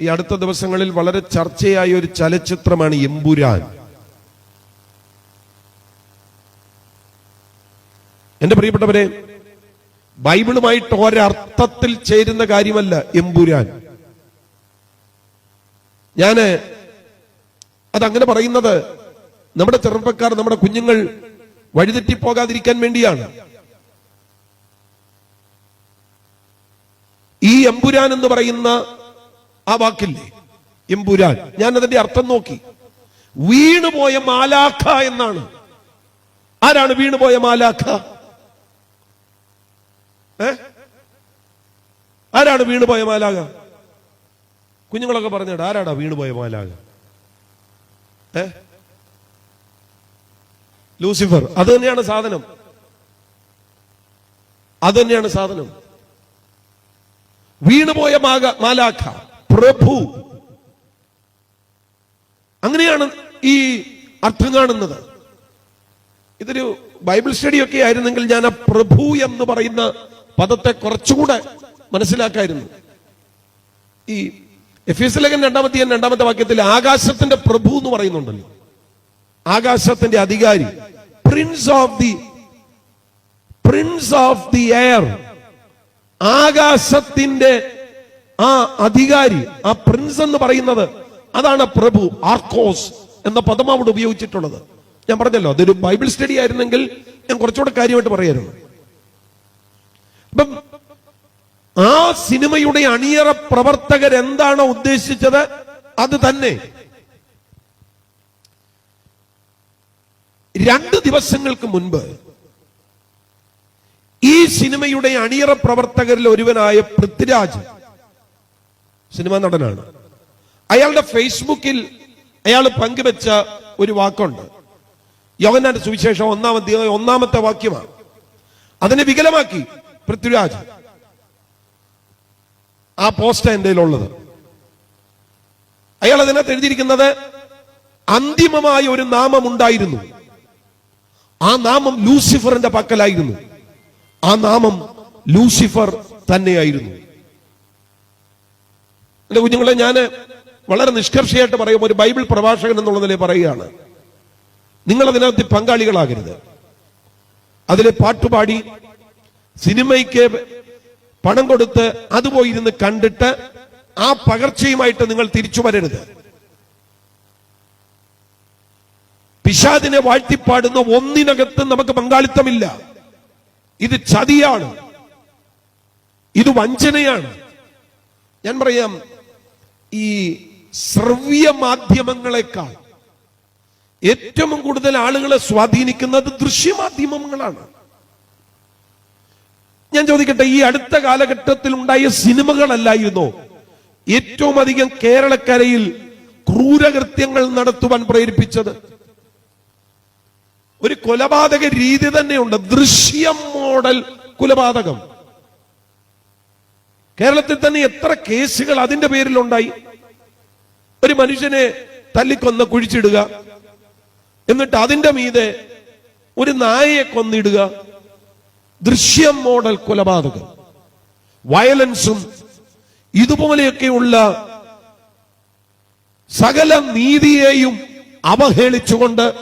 ഈ അടുത്ത ദിവസങ്ങളിൽ വളരെ ചർച്ചയായ ഒരു ചലച്ചിത്രമാണ് എമ്പുരാൻ. എന്റെ പ്രിയപ്പെട്ടവരെ ബൈബിളുമായിട്ട് ഒരർത്ഥത്തിൽ ചേരുന്ന കാര്യമല്ല എമ്പുരാൻ. ഞാൻ അതങ്ങനെ പറയുന്നത് നമ്മുടെ ചെറുപ്പക്കാർ നമ്മുടെ കുഞ്ഞുങ്ങൾ വഴിതെറ്റിപ്പോകാതിരിക്കാൻ വേണ്ടിയാണ്. ഈ എമ്പുരാൻ എന്ന് പറയുന്ന ആ വാക്കില്ലേ? എമ്പുരാൻ. ഞാൻ അതിന്റെ അർത്ഥം നോക്കി. വീണുപോയ മാലാഖ എന്നാണ്. ആരാണ് വീണുപോയ മാലാഖ? ഏ? ആരാണ് വീണുപോയ മാലാഖ? കുഞ്ഞുങ്ങളൊക്കെ പറഞ്ഞിട്ട് ആരാടാ വീണുപോയ മാലാഖ? ഏ? ലൂസിഫർ. അത് തന്നെയാണ് സാധനം. അത് തന്നെയാണ് സാധനം. വീണുപോയ മാലാഖ. പ്രഭു. അങ്ങനെയാണ് ഈ അർത്ഥം കാണുന്നത്. ഇതൊരു ബൈബിൾ സ്റ്റഡി ഒക്കെ ആയിരുന്നെങ്കിൽ ഞാൻ ആ പ്രഭു എന്ന് പറയുന്ന പദത്തെ കുറച്ചുകൂടെ മനസ്സിലാക്കായിരുന്നു. ഈ എഫ് എസ് ലേഖൻ രണ്ടാമത്തെ രണ്ടാമത്തെ വാക്യത്തിൽ ആകാശത്തിന്റെ പ്രഭു എന്ന് പറയുന്നുണ്ടല്ലോ. ആകാശത്തിന്റെ അധികാരി. Prince of the prince of the air ആകാശത്തിന്റെ ആ അധികാരി ആ പ്രിൻസ് എന്ന് പറയുന്നത് അതാണ് പ്രഭു ആർക്കോസ് എന്ന പദം അവിടെ ഉപയോഗിച്ചിട്ടുള്ളത്. ഞാൻ പറഞ്ഞല്ലോ അതൊരു ബൈബിൾ സ്റ്റഡി ആയിരുന്നെങ്കിൽ ഞാൻ കുറച്ചുകൂടെ കാര്യമായിട്ട് പറയായിരുന്നു. അപ്പം ആ സിനിമയുടെ അണിയറ പ്രവർത്തകർ എന്താണോ ഉദ്ദേശിച്ചത് അത് തന്നെ. രണ്ട് ദിവസങ്ങൾക്ക് മുൻപ് ഈ സിനിമയുടെ അണിയറ പ്രവർത്തകരിൽ ഒരുവനായ പൃഥ്വിരാജ് സിനിമാ നടനാണ്. അയാളുടെ ഫേസ്ബുക്കിൽ അയാൾ പങ്കുവെച്ച ഒരു വാക്കുണ്ട്. യോഗനാന്റെ സുവിശേഷം ഒന്നാമത്തെ ഒന്നാമത്തെ വാക്യമാണ്. അതിനെ വികലമാക്കി പൃഥ്വിരാജ്. ആ പോസ്റ്റ് എന്റെ ഉള്ളത് അയാൾ അതിനകത്ത് എഴുതിയിരിക്കുന്നത് അന്തിമമായ ഒരു നാമം ഉണ്ടായിരുന്നു. ആ നാമം ലൂസിഫറിന്റെ പക്കലായിരുന്നു. ആ നാമം ലൂസിഫർ തന്നെയായിരുന്നു. എന്റെ കുഞ്ഞുങ്ങളെ ഞാൻ വളരെ നിഷ്കർഷയായിട്ട് പറയും ഒരു ബൈബിൾ പ്രഭാഷകൻ എന്നുള്ള നിലയിൽ പറയുകയാണ്. നിങ്ങൾ അതിനകത്ത് പങ്കാളികളാകരുത്. അതിലെ പാട്ടുപാടി സിനിമയ്ക്ക് പണം കൊടുത്ത് അത് പോയിരുന്ന് കണ്ടിട്ട് ആ പകർച്ചയുമായിട്ട് നിങ്ങൾ തിരിച്ചു വരരുത്. പിശാദിനെ വാഴ്ത്തിപ്പാടുന്ന ഒന്നിനകത്ത് നമുക്ക് പങ്കാളിത്തമില്ല. ഇത് ചതിയാണ്. ഇത് വഞ്ചനയാണ്. ഞാൻ പറയാം ഈ ശ്രവ്യ മാധ്യമങ്ങളെക്കാൾ ഏറ്റവും കൂടുതൽ ആളുകളെ സ്വാധീനിക്കുന്നത് ദൃശ്യമാധ്യമങ്ങളാണ്. ഞാൻ ചോദിക്കട്ടെ ഈ അടുത്ത കാലഘട്ടത്തിൽ ഉണ്ടായ സിനിമകളല്ലായിരുന്നോ? ഏറ്റവും അധികം കേരളക്കരയിൽ ക്രൂരകൃത്യങ്ങൾ നടത്തുവാൻ പ്രേരിപ്പിച്ചത്. ഒരു കൊലപാതക രീതി തന്നെയുണ്ട്. ദൃശ്യം മോഡൽ കൊലപാതകം. കേരളത്തിൽ തന്നെ എത്ര കേസുകൾ അതിന്റെ പേരിൽ ഉണ്ടായി ഒരു മനുഷ്യനെ തല്ലിക്കൊന്ന് കുഴിച്ചിടുക എന്നിട്ട് അതിന്റെ മീതെ ഒരു നായയെ കൊന്നിടുക. ദൃശ്യം മോഡൽ കൊലപാതകം. വയലൻസും ഇതുപോലെയൊക്കെയുള്ള സകല നീതിയെയും അവഹേളിച്ചുകൊണ്ട്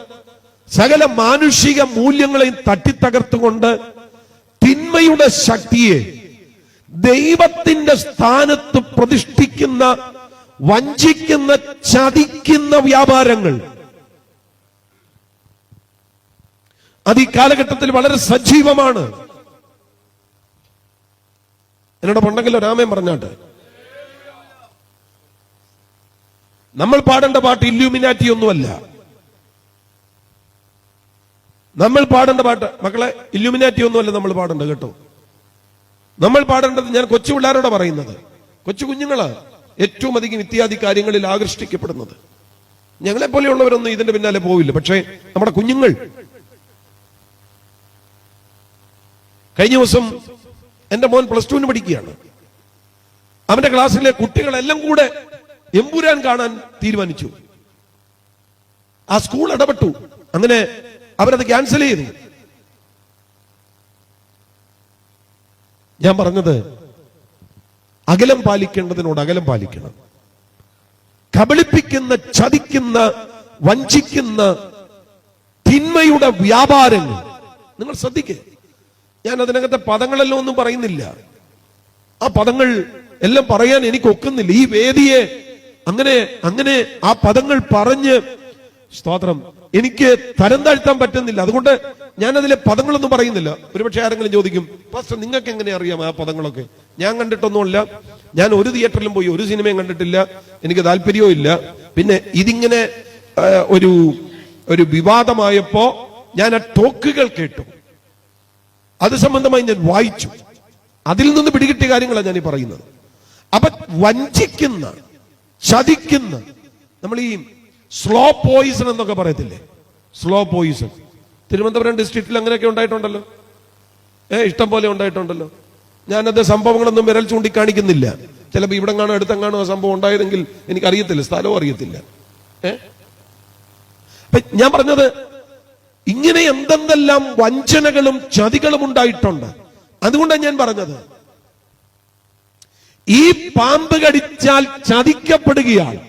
സകല മാനുഷിക മൂല്യങ്ങളെയും തട്ടിത്തകർത്തുകൊണ്ട് തിന്മയുടെ ശക്തിയെ ദൈവത്തിന്റെ സ്ഥാനത്ത് പ്രതിഷ്ഠിക്കുന്ന വഞ്ചിക്കുന്ന ചതിക്കുന്ന വ്യാപാരങ്ങൾ. അത് ഈ കാലഘട്ടത്തിൽ വളരെ സജീവമാണ്. എന്നോട് പണ്ടെങ്കിലും രാമൻ പറഞ്ഞാട്ട്. നമ്മൾ പാടേണ്ട പാട്ട് ഇല്യൂമിനാറ്റി ഒന്നുമല്ല. നമ്മൾ പാടേണ്ട പാട്ട് മക്കളെ ഇല്യൂമിനാറ്റി ഒന്നുമല്ല നമ്മൾ പാടേണ്ടത് കേട്ടോ. നമ്മൾ പാടേണ്ടത് ഞാൻ കൊച്ചു പിള്ളേരോടെ പറയുന്നത്. കൊച്ചു കുഞ്ഞുങ്ങൾ ഏറ്റവും അധികം ഇത്യാദി കാര്യങ്ങളിൽ ആകർഷിക്കപ്പെടുന്നത് ഞങ്ങളെ പോലെയുള്ളവരൊന്നും ഇതിന്റെ പിന്നാലെ പോവില്ല. പക്ഷേ നമ്മുടെ കുഞ്ഞുങ്ങൾ. കഴിഞ്ഞ ദിവസം എന്റെ മോൻ പ്ലസ് ടുവിന് പഠിക്കുകയാണ്. അവന്റെ ക്ലാസ്സിലെ കുട്ടികളെല്ലാം കൂടെ എമ്പുരാൻ കാണാൻ തീരുമാനിച്ചു. ആ സ്കൂൾ ഇടപെട്ടു. അങ്ങനെ അവരത് ക്യാൻസൽ ചെയ്തു. ഞാൻ പറഞ്ഞത് അകലം പാലിക്കേണ്ടതിനോട് അകലം പാലിക്കണം. കബളിപ്പിക്കുന്ന ചതിക്കുന്ന വഞ്ചിക്കുന്ന തിന്മയുടെ വ്യാപാരങ്ങൾ നിങ്ങൾ ശ്രദ്ധിക്കേ. ഞാൻ അതിനകത്തെ പദങ്ങളെല്ലാം ഒന്നും പറയുന്നില്ല. ആ പദങ്ങൾ എല്ലാം പറയാൻ എനിക്ക് ഒക്കുന്നില്ല. ഈ വേദിയെ അങ്ങനെ അങ്ങനെ ആ പദങ്ങൾ പറഞ്ഞ് സ്തോത്രം എനിക്ക് തരം താഴ്ത്താൻ പറ്റുന്നില്ല. അതുകൊണ്ട് ഞാൻ അതിലെ പദങ്ങളൊന്നും പറയുന്നില്ല. ഒരുപക്ഷെ ആരെങ്കിലും ചോദിക്കും പാസ്റ്റർ നിങ്ങൾക്ക് എങ്ങനെ അറിയാം ആ പദങ്ങളൊക്കെ? ഞാൻ കണ്ടിട്ടൊന്നുമില്ല. ഞാൻ ഒരു തിയേറ്ററിലും പോയി ഒരു സിനിമയും കണ്ടിട്ടില്ല. എനിക്ക് താല്പര്യവും ഇല്ല. പിന്നെ ഇതിങ്ങനെ ഒരു ഒരു വിവാദമായപ്പോ ഞാൻ ആ ടോക്കുകൾ കേട്ടു. അത് സംബന്ധമായി ഞാൻ വായിച്ചു. അതിൽ നിന്ന് പിടികിട്ടിയ കാര്യങ്ങളാണ് ഞാൻ ഈ പറയുന്നത്. അപ്പൊ വഞ്ചിക്കുന്ന ചതിക്കുന്ന നമ്മൾ ഈ സ്ലോ പോയിസൺ എന്നൊക്കെ പറയത്തില്ലേ? Slow Poisson. തിരുവനന്തപുരം ഡിസ്ട്രിക്റ്റിൽ അങ്ങനെയൊക്കെ ഉണ്ടായിട്ടുണ്ടല്ലോ. ഏ ഇഷ്ടം പോലെ ഉണ്ടായിട്ടുണ്ടല്ലോ. ഞാനത് സംഭവങ്ങളൊന്നും വിരൽ ചൂണ്ടിക്കാണിക്കുന്നില്ല. ചിലപ്പോൾ ഇവിടെ കാണോ അടുത്തെങ്ങാണോ ആ സംഭവം ഉണ്ടായതെങ്കിൽ എനിക്കറിയത്തില്ല സ്ഥലവും അറിയത്തില്ല. ഏ? ഞാൻ പറഞ്ഞത് ഇങ്ങനെ എന്തെന്തെല്ലാം വഞ്ചനകളും ചതികളും ഉണ്ടായിട്ടുണ്ട്. അതുകൊണ്ടാണ് ഞാൻ പറഞ്ഞത്. ഈ പാമ്പ് കടിച്ചാൽ ചതിക്കപ്പെടുകയാണ്.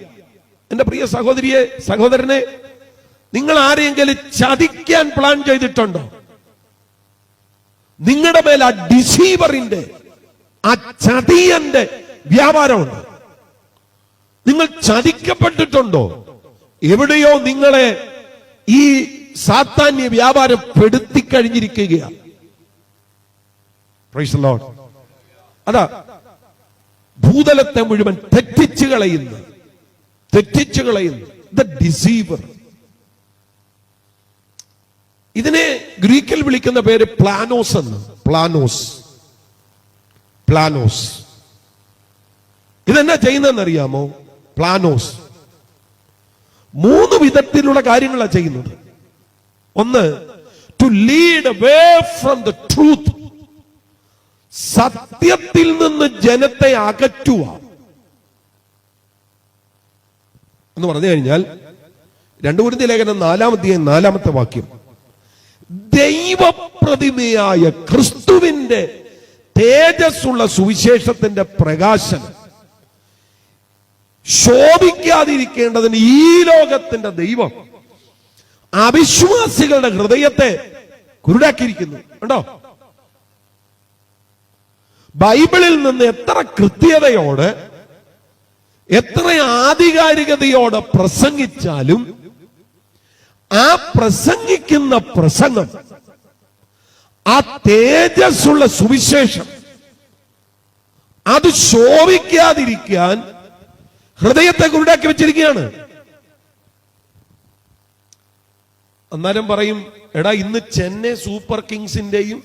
എന്റെ പ്രിയ സഹോദരിയെ സഹോദരനെ നിങ്ങൾ ആരെയെങ്കിലും ചതിക്കാൻ പ്ലാൻ ചെയ്തിട്ടുണ്ടോ? നിങ്ങളുടെ മേൽ ആ ഡിസീവറിന്റെ ആ ചതിയന്റെ വ്യാപാരമുണ്ട്? നിങ്ങൾ ചതിക്കപ്പെട്ടിട്ടുണ്ടോ? എവിടെയോ നിങ്ങളെ ഈ സാത്താന്യ വ്യാപാരം പെടുത്തി കഴിഞ്ഞിരിക്കുകയാണ്. അതാ ഭൂതലത്തെ മുഴുവൻ തെറ്റിച്ചു കളയുന്നു. തെറ്റിച്ചു കളയുന്നു. ദ ഡിസീവർ ഇതിനെ ഗ്രീക്കിൽ വിളിക്കുന്ന പേര് പ്ലാനോസ് എന്ന്. പ്ലാനോസ്. പ്ലാനോസ്. ഇതെന്നാ ചെയ്യുന്നതെന്ന് അറിയാമോ? പ്ലാനോസ്. മൂന്ന് വിധത്തിലുള്ള കാര്യങ്ങളാണ് ചെയ്യുന്നത്. ഒന്ന് to lead away from the truth സത്യത്തിൽ നിന്ന് ജനത്തെ അകറ്റുക. എന്ന് പറഞ്ഞു കഴിഞ്ഞാൽ രണ്ടു കുരുതി ലേഖനം നാലാമത്തെ നാലാമത്തെ വാക്യം. ദൈവപ്രതിമയായ ക്രിസ്തുവിന്റെ തേജസ്സുള്ള സുവിശേഷത്തിന്റെ പ്രകാശനം ശോഭിക്കാതിരിക്കേണ്ടതിന് ഈ ലോകത്തിന്റെ ദൈവം അവിശ്വാസികളുടെ ഹൃദയത്തെ കുരുടാക്കിയിരിക്കുന്നു. കണ്ടോ? ബൈബിളിൽ നിന്ന് എത്ര കൃത്യതയോടെ എത്ര ആധികാരികതയോടെ പ്രസംഗിച്ചാലും ആ പ്രസംഗിക്കുന്ന പ്രസംഗം ആ തേജസ്സുള്ള സുവിശേഷം അത് ശോഭിക്കാതിരിക്കാൻ ഹൃദയത്തെ കുരുടാക്കി വെച്ചിരിക്കുകയാണ്. അന്നേരം പറയും എടാ ഇന്ന് ചെന്നൈ സൂപ്പർ കിങ്സിന്റെയും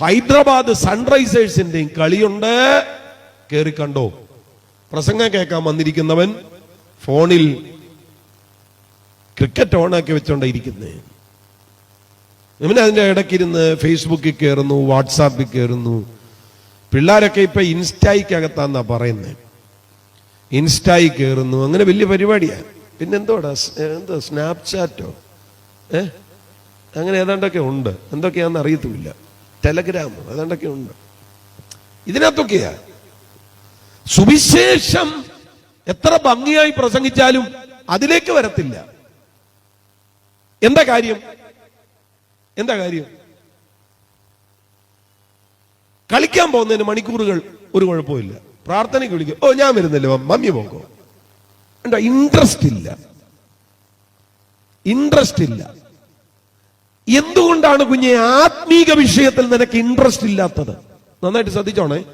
ഹൈദരാബാദ് സൺറൈസേഴ്സിന്റെയും കളിയുണ്ട്. കേറി കണ്ടോ? പ്രസംഗം കേൾക്കാൻ വന്നിരിക്കുന്നവൻ ഫോണിൽ ക്രിക്കറ്റ് ഓണാക്കി വെച്ചോണ്ടാ ഇരിക്കുന്നേ ഇവന് അതിന്റെ ഇടയ്ക്കിരുന്ന് ഫേസ്ബുക്കിൽ കയറുന്നു വാട്സാപ്പിൽ കയറുന്നു പിള്ളേരൊക്കെ ഇപ്പൊ ഇൻസ്റ്റായിക്കകത്താന്നാ പറയുന്നത് ഇൻസ്റ്റായി കയറുന്നു അങ്ങനെ വലിയ പരിപാടിയാ. പിന്നെ എന്തോ എന്തോ സ്നാപ്ചാറ്റോ ഏ? അങ്ങനെ ഏതാണ്ടൊക്കെ ഉണ്ട്. എന്തൊക്കെയാണെന്ന് അറിയത്തുമില്ല. ടെലഗ്രാം ഏതാണ്ടൊക്കെ ഉണ്ട്. ഇതിനകത്തൊക്കെയാ. സുവിശേഷം എത്ര ഭംഗിയായി പ്രസംഗിച്ചാലും അതിലേക്ക് വരത്തില്ല. എന്താ കാര്യം? എന്താ കാര്യം? കളിക്കാൻ പോകുന്നതിന് മണിക്കൂറുകൾ ഒരു കുഴപ്പമില്ല പ്രാർത്ഥനയ്ക്ക് വിളിക്കും. ഓ ഞാൻ വരുന്നില്ല മമ്മി പോകോ എന്താ ഇൻട്രസ്റ്റ് ഇല്ല. ഇൻട്രസ്റ്റ് ഇല്ല. എന്തുകൊണ്ടാണ് കുഞ്ഞെ ആത്മീക വിഷയത്തിൽ നിനക്ക് ഇൻട്രസ്റ്റ് ഇല്ലാത്തത്? നന്നായിട്ട് ശ്രദ്ധിച്ചോണേ.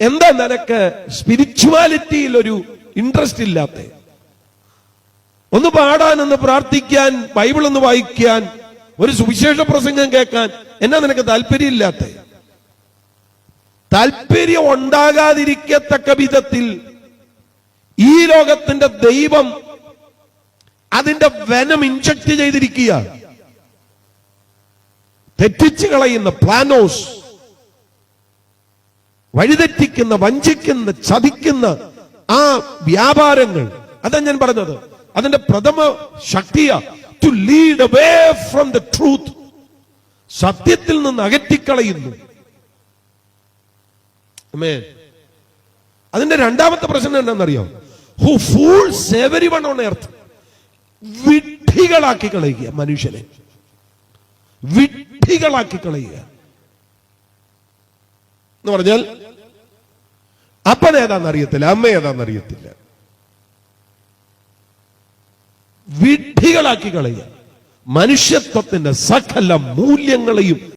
എന്താ നിനക്ക് സ്പിരിച്വാലിറ്റിയിൽ ഒരു ഇൻട്രസ്റ്റ് ഇല്ലാത്ത ഒന്ന് പാടാൻ ഒന്ന് പ്രാർത്ഥിക്കാൻ ബൈബിൾ ഒന്ന് വായിക്കാൻ ഒരു സുവിശേഷ പ്രസംഗം കേൾക്കാൻ. എന്നാ നിനക്ക് താല്പര്യമില്ലാത്ത? താല്പര്യം ഉണ്ടാകാതിരിക്കത്തക്ക വിധത്തിൽ ഈ ലോകത്തിന്റെ ദൈവം അതിന്റെ വനം ഇൻജക്ട് ചെയ്തിരിക്കുക തെറ്റിച്ചു കളയുന്ന പ്ലാനോസ് വഴിതെറ്റിക്കുന്ന വഞ്ചിക്കുന്ന ചതിക്കുന്ന ആ വ്യാപാരങ്ങൾ. അതാ ഞാൻ പറഞ്ഞത്. അതിന്റെ പ്രഥമ ശക്തിയ to lead away from the truth സത്യത്തിൽ നിന്ന് അകറ്റിക്കളയുന്നു. അതിന്റെ രണ്ടാമത്തെ പ്രശ്നം എന്താണെന്നറിയോ? Who fools every one on earth വിഡ്ഢികളാക്കി കളയുക മനുഷ്യനെ. വിഡ്ഢികളാക്കി കളയുക. എന്ന് പറഞ്ഞാൽ അപ്പൻ ഏതാന്ന് അറിയത്തില്ല അമ്മ ഏതാന്ന് അറിയത്തില്ല വിഡ്ഢികളാക്കി കളയുക. മനുഷ്യത്വത്തിന്റെ സകല മൂല്യങ്ങളെയും